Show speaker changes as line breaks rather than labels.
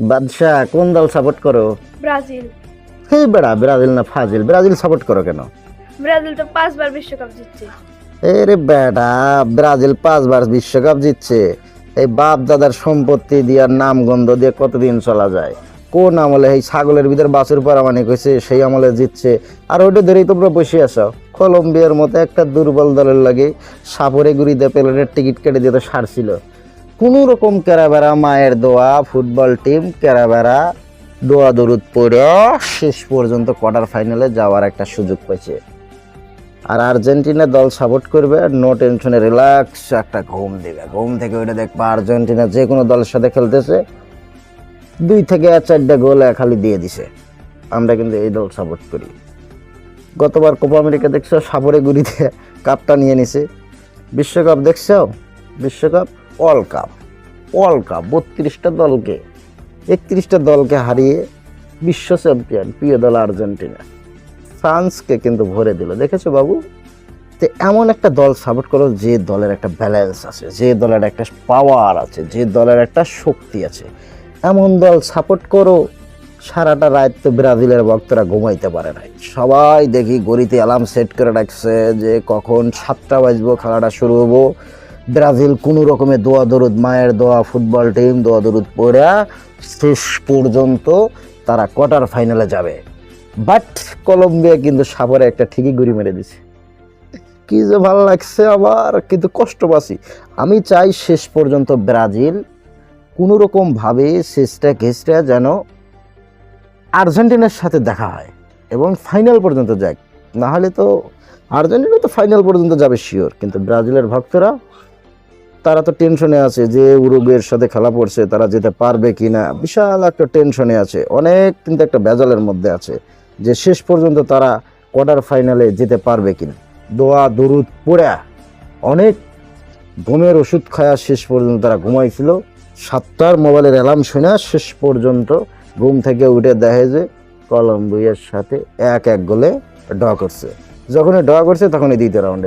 বাদশাহ কোন দল সাপোর্ট করো?
ব্রাজিল।
হে বেড়া ব্রাজিল না ফাজিল। ব্রাজিল সাপোর্ট করো কেন?
ব্রাজিল তো পাঁচবার বিশ্বকাপ জিতছে।
এরে বেটা ব্রাজিল পাঁচবার বিশ্বকাপ জিতছে। এই বাপ দাদার সম্পত্তি দিয়ে নাম গন্ধ দিয়ে কতদিন চলা যায়? কোন আমলে এই ছাগলের ভিতর বাছুর পারামানিক হয়েছে সেই আমলে জিতছে। আর ওইটা ধরেই তোমরা বসে আসো কলম্বিয়ার মতো একটা দুর্বল দলের লাগে সাপরে গুড়িতে প্লেনের টিকিট কেটে দিয়ে তো সারছিল। কোনো রকম কেরাবেরা মায়ের দোয়া, ফুটবল টিম, কেরাবেরা দোয়া দরুদ পড়ে শেষ পর্যন্ত কোয়ার্টার ফাইনালে যাওয়ার একটা সুযোগ পেয়েছে আর আর্জেন্টিনা দল সাপোর্ট করবে নো টেনশনে রিল্যাক্স একটা ঘুম দেবে। ঘুম থেকে ওইটা দেখবে আর্জেন্টিনা যে কোনো দলের সাথে খেলতেছে, দুই থেকে চারটা গোল খালি দিয়ে দিছে। আমরা কিন্তু এই দল সাপোর্ট করি। গতবার কোপা আমেরিকা দেখছ সাপরে গুড়িতে কাপটা নিয়ে নিছে। বিশ্বকাপ দেখছ? বিশ্বকাপ? ওয়ার্ল্ড কাপ ওয়ার্ল্ড কাপ, বত্রিশটা দলকে, একত্রিশটা দলকে হারিয়ে বিশ্ব চ্যাম্পিয়ন, প্রিয় দল আর্জেন্টিনা। ফ্রান্সকে কিন্তু ভরে দিল। দেখেছ বাবু? তো এমন একটা দল সাপোর্ট করো যে দলের একটা ব্যালেন্স আছে, যে দলের একটা পাওয়ার আছে, যে দলের একটা শক্তি আছে। এমন দল সাপোর্ট করো, সারাটা রাত তো ব্রাজিলের ভক্তরা ঘুমাইতে পারে নাই। সবাই দেখি গড়িতে অ্যালার্ম সেট করে রাখছে যে কখন সাতটা বাজবো, খেলাটা শুরু হব। ব্রাজিল কোনো রকমে দোয়া দরুদ, মায়ের দোয়া, ফুটবল টিম, দোয়া দরুদ পড়া শেষ পর্যন্ত তারা কোয়ার্টার ফাইনালে যাবে। বাট কলম্বিয়া কিন্তু সাপরে একটা ঠিকই গুড়ি মেরে দিছে। কি যে ভালো লাগছে আবার, কিন্তু কষ্ট পাচ্ছি। আমি চাই শেষ পর্যন্ত ব্রাজিল কোনো রকম ভাবে শেষটা ঘেসটা যেন আর্জেন্টিনার সাথে দেখা হয় এবং ফাইনাল পর্যন্ত যাক। না হলে তো আর্জেন্টিনা তো ফাইনাল পর্যন্ত যাবে শিওর কিন্তু ব্রাজিলের ভক্তরা তারা তো টেনশনে আছে যে উরুগুয়ের সাথে খেলা পড়ছে, তারা যেতে পারবে কি না বিশাল একটা টেনশনে আছে। অনেক কিন্তু একটা বেজালের মধ্যে আছে যে শেষ পর্যন্ত তারা কোয়ার্টার ফাইনালে যেতে পারবে কিনা। দোয়া, দরুদ, পড়া। অনেক ঘুমের ওষুধ খায়া শেষ পর্যন্ত তারা ঘুমাইছিল। সাতটার মোবাইলের অ্যালার্ম শুনে শেষ পর্যন্ত ঘুম থেকে উঠে দেখে যে কলম্বিয়ার সাথে এক এক গোলে ড্র করছে। যখনই ড্র করছে, তখনই দ্বিতীয় রাউন্ডে